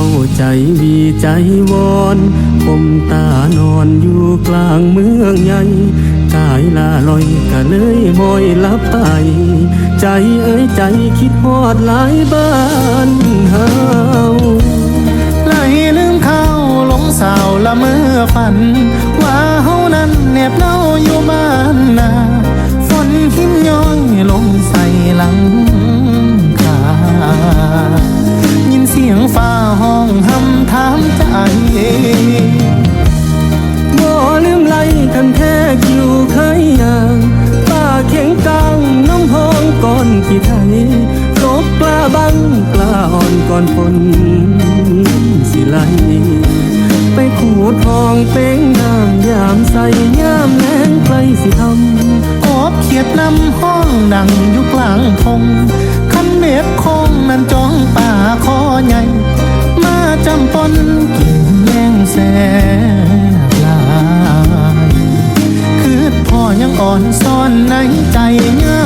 าใจวีใจวอนผมตานอนอยู่กลางเมืองใหญ่กายลาลอยก็เลยมอยลับไป ใจเอ้ยใจคิดฮอดหลายบ้านเฮาไหลลืมเข้าหลงสาวละเมื่อฝัน ว่าเฮานั้นเน็บเน่าอยู่บ้านนาฝนหินย้อยลงใส่หลัง ที่ไทยรบกล้าบังกล้าอ่อนก่อนฝนสิไหลไปขูดทองเป้งน้ำยามใส่ยามแรงใครสิทำกบเขียดนำห้องดังอยู่กลางทงคันเม็ดคงนั้นจ้องป่าคอใหญ่มาจำปนกินแย่งแสลายคือพ่อยังอ่อนซ่อนในใจเงา